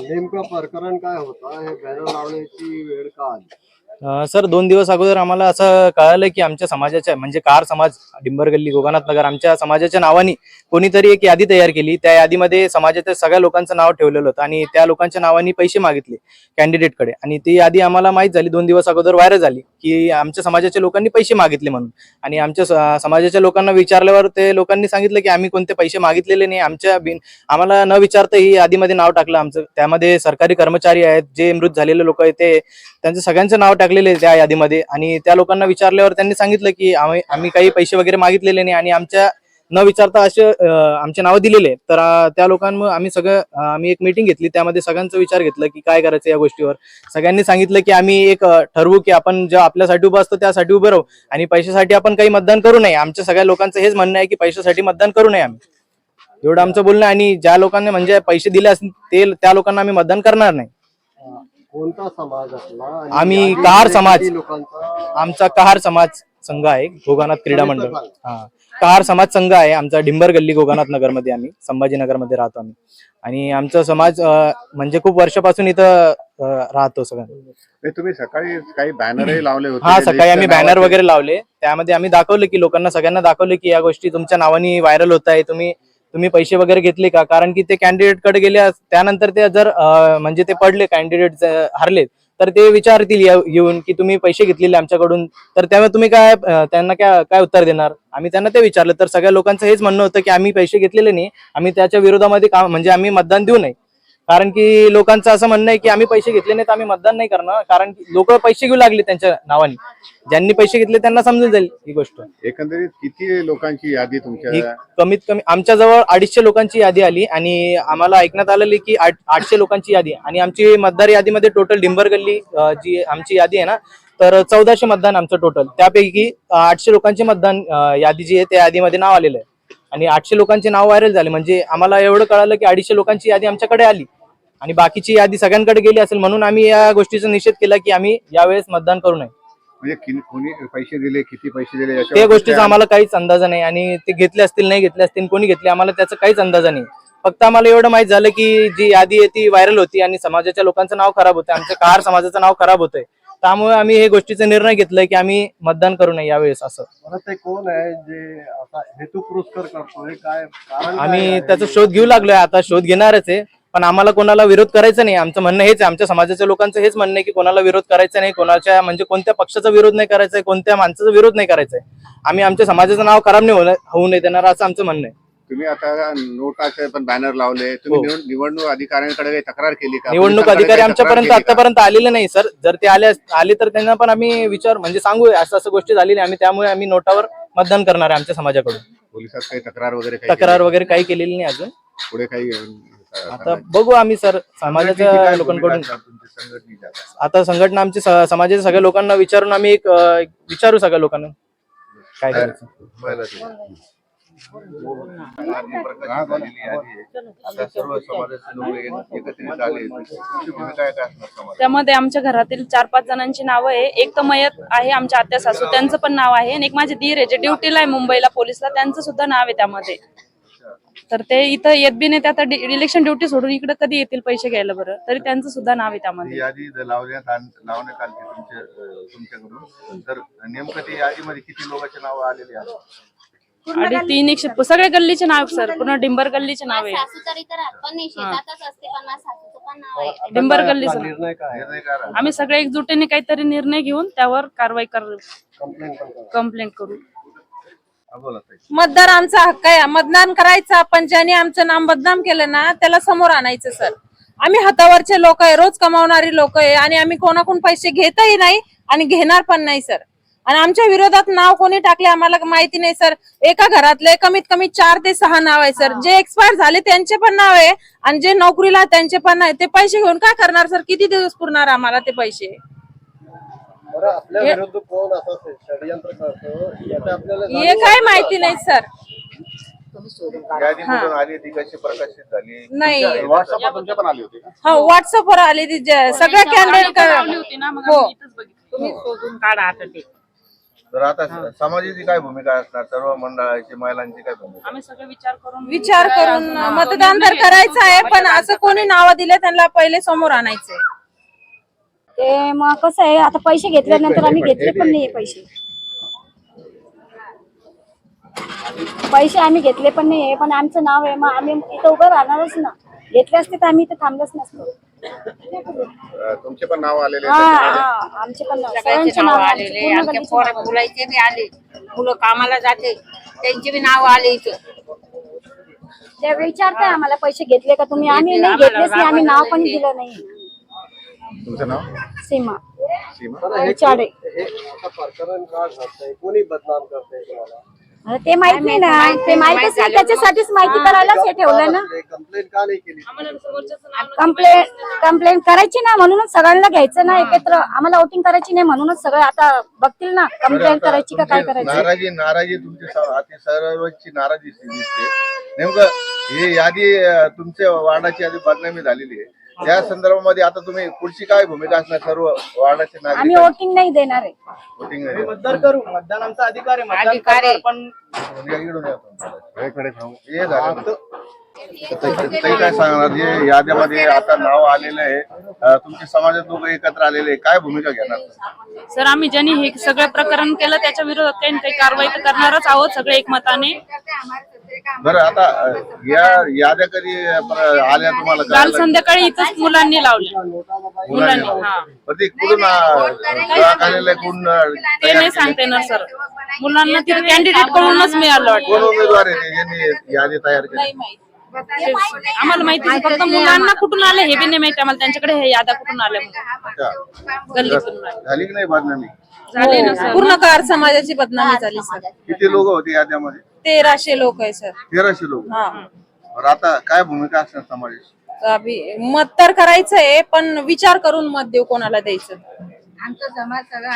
नेमकं प्रकरण काय होतं? हे बॅनर लावण्याची वेळ का आली? सर दोन दिवस अगोदर आम्हाला असं कळालं की आमच्या समाजाच्या म्हणजे कार समाज डिंबर गल्ली गोगानाथ नगर आमच्या समाजाच्या नावाने कोणीतरी एक यादी तयार केली. त्या यादीमध्ये समाजाच्या सगळ्या लोकांचं नाव ठेवलेलं होतं आणि त्या लोकांच्या नावाने पैसे मागितले कॅन्डिडेटकडे. आणि ती यादी आम्हाला माहीत झाली दोन दिवस अगोदर व्हायरल झाली की आमच्या समाजाच्या लोकांनी पैसे मागितले म्हणून. आणि आमच्या समाजाच्या लोकांना विचारल्यावर ते लोकांनी सांगितलं की आम्ही कोणते पैसे मागितलेले नाही आमच्या बिन आम्हाला न विचारता ही यादीमध्ये नाव टाकलं आमचं. त्यामध्ये सरकारी कर्मचारी आहेत जे मृत झालेले लोक आहेत ते त्यांचं सगळ्यांचं नाव टाकलेले लागलेले त्या यादीमध्ये. आणि त्या लोकांना विचारल्यावर त्यांनी सांगितलं की आम्ही आम्ही काही पैसे वगैरे मागितलेले नाही आणि आमच्या न विचारता असे आमचे नाव दिलेले तर त्या लोकांमुळे आम्ही सगळं आम्ही एक मीटिंग घेतली. त्यामध्ये सगळ्यांचा विचार घेतला की काय करायचं या गोष्टीवर. सगळ्यांनी सांगितलं की आम्ही एक ठरवू की आपण जेव्हा आपल्यासाठी उभं असतो त्यासाठी उभं राहू. आणि पैशासाठी आपण काही मतदान करू नये. आमच्या सगळ्या लोकांचं हेच म्हणणं आहे की पैशासाठी मतदान करू नये आम्ही. एवढं आमचं बोलणं आणि ज्या लोकांनी म्हणजे पैसे दिले असतील ते त्या लोकांना आम्ही मतदान करणार नाही. कोणता समाज असला आम्ही कार समाज. लोकांचा आमचा कहार समाज संघ आहे गोगानाथ क्रीडा मंडळ. हा. कहार समाज संघ आहे आमचा डिंबर गल्ली गोगानाथ नगरमध्ये आम्ही संभाजीनगरमध्ये राहतो आम्ही. आणि आमचा समाज अं, म्हणजे खूप वर्षापासून इथं अं, राहतो सगळं. नाही, तुम्ही सकाळी काही बॅनरही लावले होते हा सकाळी आम्ही बॅनर. वगैरे लावले. त्यामध्ये आम्ही दाखवलं की लोकांना सगळ्यांना दाखवलं की या गोष्टी तुमच्या नावाने व्हायरल होत आहे तुम्ही तुम्ही पैसे वगैरे घेतले का? कारण की ते कॅन्डिडेटकडे गेले त्यानंतर ते जर म्हणजे ते पडले कॅन्डिडेट हरले तर ते विचारतील येऊन की तुम्ही पैसे घेतलेले आमच्याकडून तर त्यामुळे तुम्ही काय त्यांना काय काय उत्तर देणार? आम्ही त्यांना ते विचारलं तर सगळ्या लोकांचं हेच म्हणणं होतं की आम्ही पैसे घेतलेले नाही आम्ही त्याच्या विरोधामध्ये काम म्हणजे आम्ही मतदान देऊ नये. कारण की लोकांचं असं म्हणणं आहे की आम्ही पैसे घेतले नाही तर आम्ही मतदान नाही करणार. कारण की लोक पैसे घेऊ लागले त्यांच्या नावाने. ज्यांनी पैसे घेतले त्यांना समजून जाईल ही गोष्ट. एकंदरीत किती लोकांची यादी ही तुमच्या कमीत कमी आमच्या जवळ अडीचशे लोकांची यादी आली आणि आम्हाला ऐकण्यात आलेली की आठ- आठशे लोकांची यादी. आहे. आणि आमची मतदार यादीमध्ये टोटल डिंबर गल्ली अं, जी आमची यादी आहे ना तर चौदाशे मतदान आमचं टोटल त्यापैकी आठशे लोकांचे मतदान अं, यादी जी आहे त्या यादीमध्ये नाव आलेलं आहे. आणि आठशे लोकांचे नाव व्हायरल झाले. म्हणजे आम्हाला एवढं कळालं की अडीचशे लोकांची यादी आमच्याकडे आली. आणि बाकीची यादी सगळ्यांकडे गेली असेल म्हणून आम्ही या गोष्टीचा निषेध केला की आम्ही यावेळेस मतदान करू नये. म्हणजे कोणी पैसे दिले किती पैसे दिले याच्यावर त्या गोष्टीचा आम्हाला काहीच अंदाजा नाही आणि ते घेतले असतील नाही घेतले असतील कोणी घेतले आम्हाला त्याचा काहीच अंदाजा नाही. फक्त आम्हाला एवढं माहीत झालं की जी यादी आहे ती व्हायरल होती आणि समाजाच्या लोकांचं नाव खराब होतं आमच्या कार समाजाचं नाव खराब होतंय. त्यामुळे आम्ही हे गोष्टीचा निर्णय घेतलाय की आम्ही मतदान करू नये यावेळेस असं. ते कोण आहे जे हेतू पुरस्कार करतोय? काय कारण काय आम्ही आहे? त्याचा शोध घेऊ लागलोय आता शोध घेणारच आहे. पण आम्हाला कोणाला विरोध करायचा नाही. आमचं म्हणणं हेच आहे. आमच्या समाजाच्या लोकांचं हेच म्हणणं आहे की कोणाला विरोध करायचा नाही. कोणाच्या म्हणजे कोणत्या पक्षाचा विरोध नाही करायचा आहे. कोणत्या माणसाचा विरोध नाही करायचा आहे. आम्ही आमच्या समाजाचं नाव खराब नाही होऊ नये देणार असं आमचं म्हणणं आहे. तुम्ही आता नोटाचे पण बॅनर लावले. तुम्ही हो. निवड- निवडणूक अधिकाऱ्यांकडे काही तक्रार केली का? निवडणूक पोलिसांकडे अधिकारी काही तक्रार आमच्यापर्यंत केली का? आतापर्यंत आलेले नाही सर. जर ते आले अस- आले तर त्यांना पण आम्ही विचार म्हणजे सांगू असं असं गोष्टी झालेल्या आम्ही त्यामुळे आम्ही नोटावर मतदान करणार आहे आमच्या समाजाकडून. पोलिसात काही तक्रार वगैरे काही तक्रार केली? वगैरे काही केलेली नाही अजून. पुढे काही आता बघू आम्ही सर समाजाच्या लोकांकडून. आता? संघटना आमची समाजाच्या सगळ्या लोकांना विचारून आम्ही एक विचारू सगळ्या लोकांना. काय करायचं? हा? त्यामध्ये आमच्या घरातील चार पाच जणांची नावं आहे. एक तर मयत आहे आमच्या आत्या सासू. त्यांचं पण नाव आहे. आणि एक माझे दीर आहे जे ड्युटीला आहे मुंबईला पोलिसला. त्यांचं सुद्धा नाव आहे त्यामध्ये. तर ते इथं येत बी नाही ते आता इलेक्शन ड्युटी सोडून इकडे कधी येतील पैसे घ्यायला बरं? तरी त्यांचं सुद्धा नाव आहे त्यामध्ये. यादी लावण्यात आण- लावण्यात आली तुमच्या तुमच्याकडून. तर नेमकं ते यादीमध्ये किती लोकांचे नाव आलेले आहेत? आणि तीन एकशे सगळे गल्लीचे नाव आहे सर. पूर्ण डिंबर गल्लीचे नाव आहे. सासू तरी तर राहत पण नाही शेतातच असते पण माझ्या सासूचं पण नाव आहे. डिंबर आता गल्लीचं नाव. निर्णय काय आहे? निर्णय करा आम्ही सगळे एकजुटीने काहीतरी निर्णय घेऊन त्यावर कारवाई कर कंप्लेंट करा. कंप्लेंट. मतदार आमचा हक्क आहे. मतदान करायचं पण ज्याने आमचं नाम बदनाम केलं ना त्याला समोर आणायचं सर. आम्ही हातावरचे लोक आहे रोज कमावणारी लोक आहे आणि आम्ही कोणाकडून पैसे घेतही नाही आणि घेणार पण नाही सर. आणि आमच्या विरोधात नाव कोणी टाकले आम्हाला माहिती नाही सर. एका घरातले कमीत कमी चार ते सहा नाव आहे सर. जे एक्सपायर झाले त्यांचे पण नाव आहे आणि जे नोकरीला त्यांचे पण नाही. ते पैसे घेऊन काय करणार सर? किती दिवस पुरणार आम्हाला ते पैसे बरं आपल्या विरुद्ध कोण असं षडयंत्र करतो याचं आपल्याला हे काय माहिती नाही. सर. यादी कुठून आली ती कशी प्रकाशित झाली? नाही. व्हॉट्सअपवर तुमच्या पण आली होती. का हो व्हॉट्सअपवर आली ती जे- सगळ्या कॅन्डिडेट होती ना मग हो. तुम्ही शोधून काढा आता ते. तर आता समाजाची काय भूमिका असणार? सर्व मंडळाची महिलांची काय भूमिका? आम्ही सगळे विचार करून विचार करून मतदान तर करायचं आहे पण असं कोणी नावं दिले त्यांना पहिले समोर आणायचंय. ते मग कसं आहे आता पैसे घेतल्यानंतर आम्ही घेतले पण नाहीये पैसे. पैसे आम्ही घेतले पण नाहीये पण आमचं नाव आहे मग आम्ही इथं उभं राहणारच ना. घेतले असते तर आम्ही इथं थांबलंच नसतो. तुमचे पण नाव आलेले हा. हा आमचे पण नाव. सगळ्यांचे सर्वांचे नाव नाव आमचे, आलेले आमच्या पोरा. मुलांचे बी आले. मुलं कामाला जाते त्यांचे बी नाव आले इथं. ते विचारताय आम्हाला पैसे घेतले का तुम्ही? आम्ही नाही घेतलेच नाही आम्ही नाव पण दिलं नाही. तुमचं नाव? सीमा. सीमा? चाडे. हे आता प्रकरण का घडतंय? कोणी बदनाम करतंय तुम्हाला? आता ते माहीत नाही ना. ते माहितच नाही त्याच्यासाठीच माहिती करायलाच हे ठेवलं ना. कंप्लेंट का नाही केली? कंप्लेंट कंप्लेंट करायची ना म्हणूनच सगळ्यांना घ्यायचं ना एकत्र. आम्हाला वोटिंग करायची नाही म्हणूनच सगळे आता बघतील ना कंप्लेंट आता करायची का काय करायचं? नाराजी नाराजी तुमची सर्वांची नाराजी दिसते. नेमकं ही यादी तुमच्या वार्डाची यादी बदनामी झालेली आहे. या संदर्भामध्ये आता तुम्ही पुढची काय भूमिका असणार सर्व वार्डाचे आम्ही नागरिक वोटिंग नाही देणार आहे. Voting मतदार करू मतदान आमचा अधिकार आहे. मतदान अधिकार आहे. करणार, पण इकडून या. हे झालं. काय सांगणार? जे याद्यामध्ये आता नाव आलेलं आहे. तुमच्या समाजात लोक एकत्र आलेले आहे. काय भूमिका घेणार? सर आम्ही ज्यांनी हे सगळं प्रकरण केलं त्याच्या विरोधात काही काही कारवाई तर करणारच आहोत सगळे एकमताने. बरं आता या याद्या कधी आल्या तुम्हाला? काल? संध्याकाळी इथंच मुलांनी लावले मुलांनी हा. पण ते कुठून आलेलं आहे, नाही? सांगते ना सर. मुलांना तिथे कॅन्डिडेट कडूनच मिळालं वाटतं. कोण उमेदवार आहे यादी तयार केली? आम्हाला माहिती नाही. फक्त मुलांना कुठून आले हे बी नाही माहिती आम्हाला. त्यांच्याकडे हे यादा कुठून आले म्हणून. अच्छा. गल्लीतून आले. झाली की नाही बदनामी? झाले ना सर. पूर्ण कार समाजाची बदनामी झाली सर. किती लोक होते याद्यामध्ये? तेराशे लोक आहे सर. तेराशे लोक. हा. बरं आता काय भूमिका असणार समाजाची? अभि- मत तर करायचंय पण विचार करून मत देऊ कोणाला द्यायचं?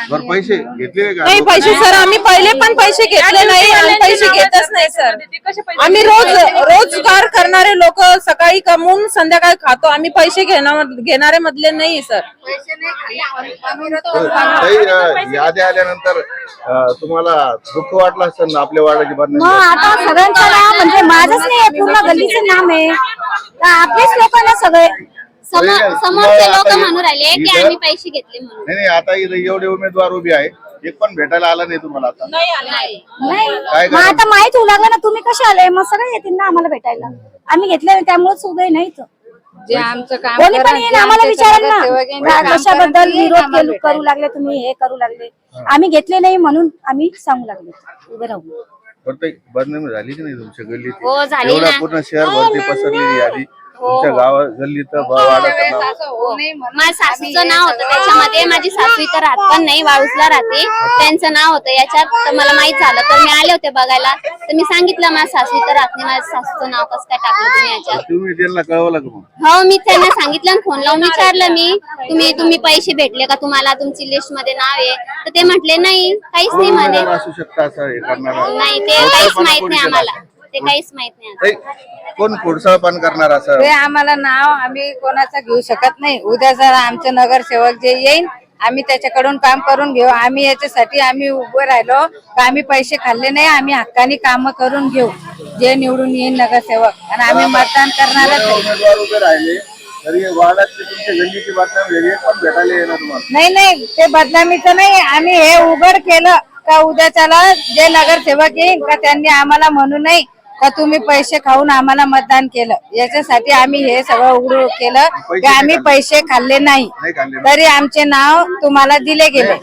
बरं पैसे घेतले का? नाही पैसे सर आम्ही पहिले पण पैसे घेतले नाही आणि पैसे घेतच नाही सर. आम्ही रोज रोजगार करणारे लोक सकाळी कमवून संध्याकाळी खातो. आम्ही पैसे घेणार घेणारे मधले नाही सर. याद्या आल्यानंतर अं, तुम्हाला दुःख वाटलं असेल ना आपल्या वार्डाची मग आता सगळ्यांचं नाव म्हणजे माझंच नाही आहे, पूर्ण गल्लीचं नाव आहे. तर आपलेच लोक ना सगळे समोर- समोरचे लोक आता म्हणून राहिले की आम्ही पैसे घेतले म्हणून. नाही नाही आता इथे एवढे उमेदवार उभे आहे एक पण भेटायला आला नाही तुम्हाला आता. नाही काय मग आता माहीत होऊ लागलं ना तुम्ही कसे आले? मग सगळे येतील ना आम्हाला भेटायला. आम्ही घेतले त्यामुळेच उभे नाही इथं. जे आमचं काम कोणी पण करा, येईल जे आम्हाला विचारेल ना. कशाबद्दल विरोध केलं- करू. लागले तुम्ही हे करू लागले. आम्ही घेतले नाही म्हणून आम्ही सांगू लागले. उभे राहू. बरं बदनामी झाली की नाही तुमच्या गल्लीत? हो, झाली एवढा ना. पूर्ण शहर भरती पसरलेली यादी. तुमच्या गावात गल्लीत वाडाचं नाव असं होऊ नये म्हणून माझ्या सासूचं नाव होतं. त्याच्यामध्ये माझी सासू इथं राहत पण नाही वाळूसला राहते. त्यांचं नाव होतं याच्यात तर मला माहीत झालं. तर मी आले होते बघायला. तर मी सांगितलं माझ्या सासू इथं राहत नाही माझ्या सासूचं नाव कसं काय टाकलं तुम्ही याच्यात? तुम्ही त्यांना कळवलं का मग? हो मी त्यांना सांगितलं आणि फोन लावून विचारलं मी तुम्ही तुम्ही पैसे भेटले का तुम्हाला? तुमची लिस्टमध्ये नाव आहे. तर ते म्हटले नाही काहीच नाही म्हणे. असू शकता असं हे करणारा? नाही ते काहीच माहीत नाही आम्हाला. ते काहीच माहीत नाही कोण खोडसाळपण करणार असं? ते आम्हाला नाव आम्ही कोणाचं घेऊ शकत नाही. उद्या जर आमचे नगरसेवक जे येईल आम्ही त्याच्याकडून काम करून घेऊ. आम्ही याच्यासाठी आम्ही उभं राहिलो. का आम्ही पैसे खाल्ले नाही आम्ही हक्कानी काम करून घेऊ. जे निवडून येईल नगरसेवक. आणि आम्ही मतदान करणारच जर आहे. उमेदवार उभे राहिले तरी वार्डातली तुमच्या गल्लीची बदनामी झाली एक पण भेटायला येणार तुम्हाला? नाही नाही ते बदनामीचं नाही. आम्ही हे उघड केलं का उद्याच्याला जे नगरसेवक येईल का त्यांनी आम्हाला म्हणू नाही का तुम्ही पैसे खाऊन आम्हाला मतदान केलं? याच्यासाठी आम्ही हे सगळं उघड केलं. की आम्ही पैसे खाल्ले नाही? तरी आमचे नाव तुम्हाला दिले गेले.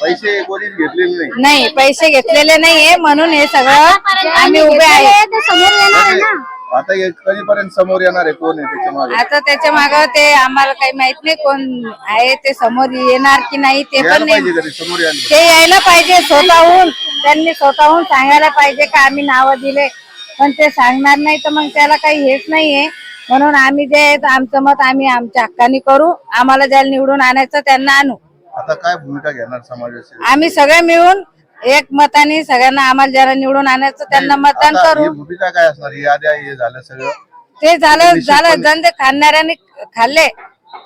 पैसे कोणीच घेतलेले नाही. नाही पैसे घेतलेले नाहीये म्हणून हे सगळं आम्ही उभे आहे. समोर येणार आहे ना? आता हे कधीपर्यंत समोर येणार आहे? कोण आहे त्याच्यामागे? आता त्याच्या माग ते आम्हाला काही माहीत नाही कोण आहे ते समोर येणार की नाही ते यायला पण नाही. पाहिजे कधी समोर यायला ते यायला पाहिजे स्वतःहून. त्यांनी स्वतःहून सांगायला पाहिजे का आम्ही नावं दिले. पण ते सांगणार नाही तर मग त्याला काही हेच नाहीये. म्हणून आम्ही जे आहे ते आमचं मत आम्ही आमच्या हक्काने करू. आम्हाला ज्याला निवडून आणायचं त्यांना आणू. आता काय भूमिका घेणार समाजाची? आम्ही सगळे मिळून एक मताने सगळ्यांना आम्हाला ज्याला निवडून आणायचं त्यांना मतदान आता करू. भूमिका काय असणार? ही हे झालं सगळं. ते झालं झालं जण ते खाणाऱ्याने खाल्ले.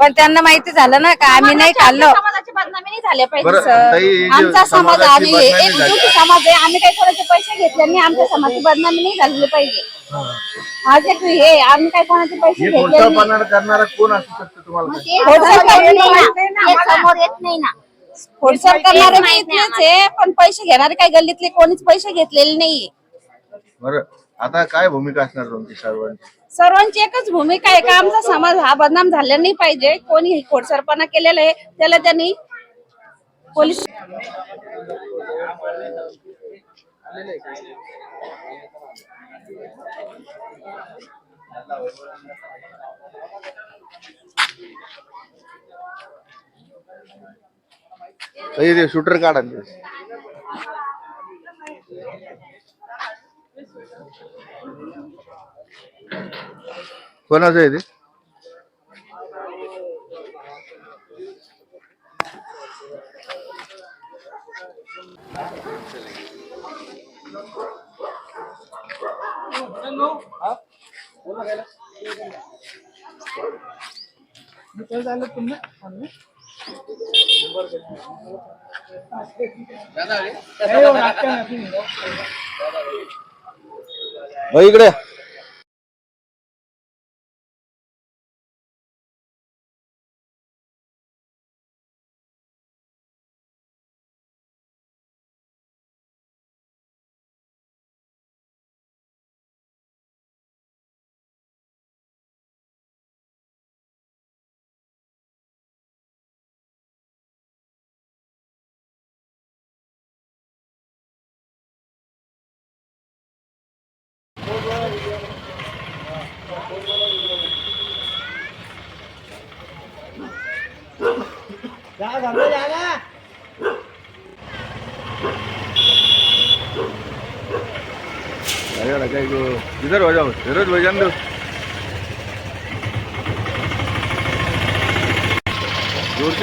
पण त्यांना माहिती झालं ना का आम्ही नाही खाल्लो. नाही झाले पाहिजे बरं, सर. ताई, हे जे आमचा समाज समाजाची आम्ही बदनामी एकजुट झाली. समाज आहे आम्ही काही कोणाचे पैसे घेतले नाही आमच्या समाजाची बदनामी नाही झालेली पाहिजे. आज एक हे आम्ही काही कोणाचे पैसे हे घेतले नाही. करणारा कोण असू शकतो तुम्हाला? नाही ना. ते समोर येत नाही ना. खोडसाळ करणारे इथलेच आहे पण पैसे घेणारे काही गल्लीतले कोणीच पैसे घेतलेले नाही बरं आता काय भूमिका असणार तुमची सर्वांची? सर्वांची एकच भूमिका आहे का? आमचा समाज हा बदनाम झाला नाही पाहिजे. कोणी खोडसरपणा केलेला आहे त्याला त्यांनी पोलीस ते शूटर काढा ना. कोणाचं आहे ते भाई इकडे. हो.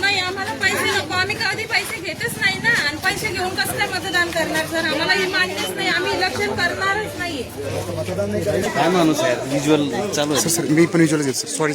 नाही आम्हाला पैसे नको. आम्ही कधी पैसे घेतच नाही ना. आणि पैसे घेऊन कसं काय मतदान करणार सर? आम्हाला हे मान्यच नाही. आम्ही इलेक्शन करणारच काय माणूस आहे? विज्युअल चालू आहे. सर मी पण घेतो सर सॉरी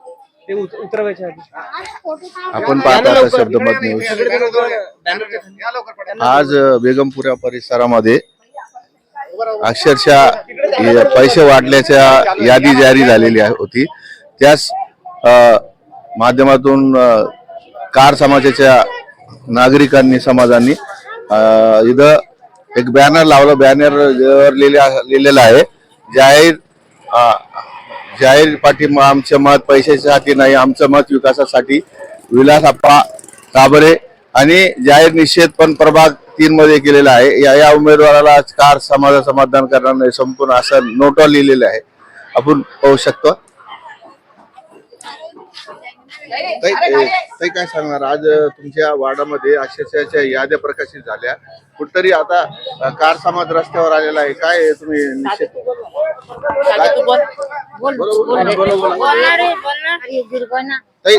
आपण पाहता शब्दमत न्यूज आज अ, बेगमपुरा परिसरामध्ये अक्षरशः हे पैसे वाटल्याच्या यादी जारी झालेली आहे- होती. त्याच अ, माध्यमातून अ, कार समाजाच्या नागरिकांनी समाजांनी अ, इथं एक बॅनर लावलं. बॅनर लिहिलेलं आहे. जाहीर अ, जाहीर पाठिंबा आमचं मत पैशासाठी नाही आमचं मत विकासासाठी. विलास आप्पा काबरे आणि जाहीर निषेध पण प्रभाग तीन मध्ये केलेला आहे. या या उमेदवाराला आज कार समाजा समाधान करणार नाही संपूर्ण असं नोटा लिहिलेलं आहे. आपण पाहू शकतो. ताई ए, ताई काय सांगणार? आज अ, तुमच्या वार्डामध्ये अक्षरशः याद्या प्रकाशित झाल्या. कुठतरी आता अ, कार समाज रस्त्यावर आलेला आहे. काय आहे तुम्ही निषेध काय- बोलो, बोलो, बोलो, बोलो. ताई.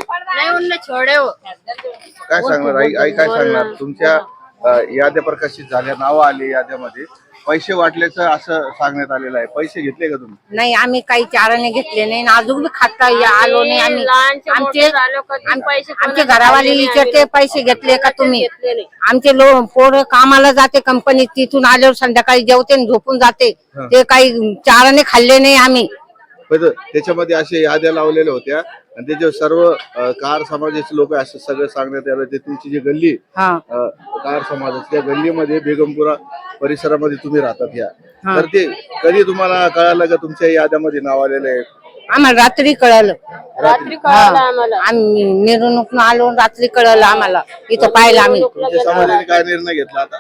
काय सांगणार? आई आई काय सांगणार? तुमच्या अ, याद्या प्रकाशित झाल्या. नावं आली याद्यामध्ये. पैसे वाटल्याचं असं सांगण्यात आलेलं आहे. पैसे घेतले का तुम्ही? नाही आम्ही काही चाराने घेतले नाही आणि अजून बी खाता या- आलो नाही आम्ही. आमचे आम- आमचे घरावाले विचारते पैसे घेतले का तुम्ही? आमचे लोक पोरं कामाला जाते कंपनीत तिथून आल्यावर संध्याकाळी जेवते आणि झोपून जाते. ते काही चाराने खाल्ले नाही आम्ही. पण त्याच्यामध्ये असे याद्या लावलेल्या होत्या आणि त्याच्यावर सर्व अ, कार समाजाचे लोक असं सगळं सांगण्यात आलं ते तुमची जी गल्ली हा. अ, कार समाजाची त्या गल्लीमध्ये बेगमपुरा परिसरामध्ये तुम्ही राहतात या तर ते कधी तुम्हाला कळालं का तुमच्या याद्यामध्ये नाव आलेलं आहे? आम्हाला रात्री कळलं. हा. आम्ही मिरवणूक आलो रात्री कळलं आम्हाला. इथं पाहिलं आम्ही. तुमच्या समाजाने काय निर्णय घेतला आता?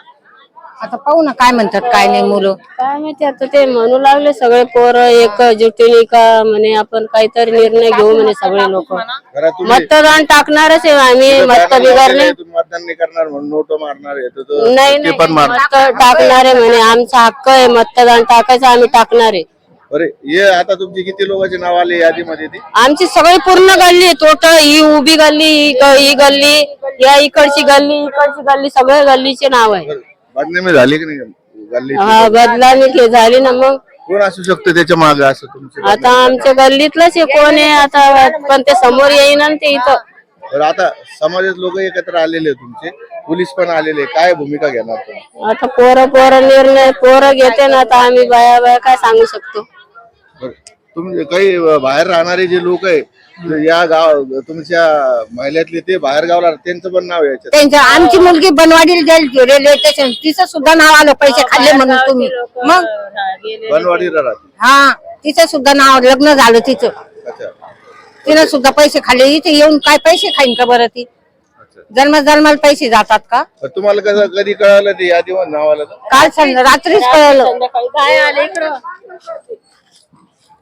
आता पाहू ना काय म्हणतात काय नाही मुलं. काय माहिती आता ते म्हणू लागले सगळे पोरं एक जुटीने का म्हणे आपण काहीतरी निर्णय घेऊ म्हणे सगळे लोक. तुम्ही मतदान टाकणारच आहे आम्ही मत बिगार लावलेले नाही. आहे, तुम्ही मतदान नाही करणार म्हणून नोट मारणार आहे तर तो- नाही ते नाही पण मारणार. मत टाकणार आहे म्हणे आमचा हक्क आहे मतदान टाकायचं आम्ही टाकणार आहे. अरे ये आता तुमची किती लोकांचे नाव आले यादीमध्ये ती? आमची सगळी पूर्ण गल्ली आहे टोटल ही उभी गल्ली ही ग- ही गल्ली या इकडची गल्ली इकडची गल्ली सगळ्या गल्लीचे नाव आहे. बदनामी झाली की नाही? गल्ली हा बदलामी के झाली ना मग. कोण असू शकतं त्याच्यामागे असं तुमचे आता आमच्या गल्लीतलंच आहे कोण आहे आता? पण ते समोर येईना ना ते इथं. तर आता समाजात लोक एकत्र आलेले आहे तुमचे. पोलीस पण आलेले आहे. काय भूमिका घेणार तुम्ही? आता पोरं पोरं निर्णय पोरं घेते ना आता आम्ही बाया बाया काय सांगू शकतो? बरं. तुम्ही काही बाहेर राहणारे जे लोक आहे या गाव तुमच्या महिल्यातले ते बाहेर गावला त्यांचं पण नाव आहे याच्यात. त्यांच्या आमची मुलगी बनवाडीला जाईल रेल्वे स्टेशन. तिचं सुद्धा नाव आलं पैसे खाल्ले म्हणून तुम्ही. मग? बनवाडीला राहते हा तिचं सुद्धा नाव लग्न झालं तिचं. अच्छा. तिनं सुद्धा पैसे खाल्ले. इथे येऊन काय पैसे खाईन का बरं ती? जन्म जन्माला पैसे जातात का? तर तुम्हाला कसं कधी कळालं ते यादीवर नाव आलं? काल संध्या रात्रीच कळलं.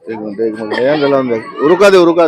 एक मिनिट एक मिनिट यांना लावून द्या रुका देऊ रुका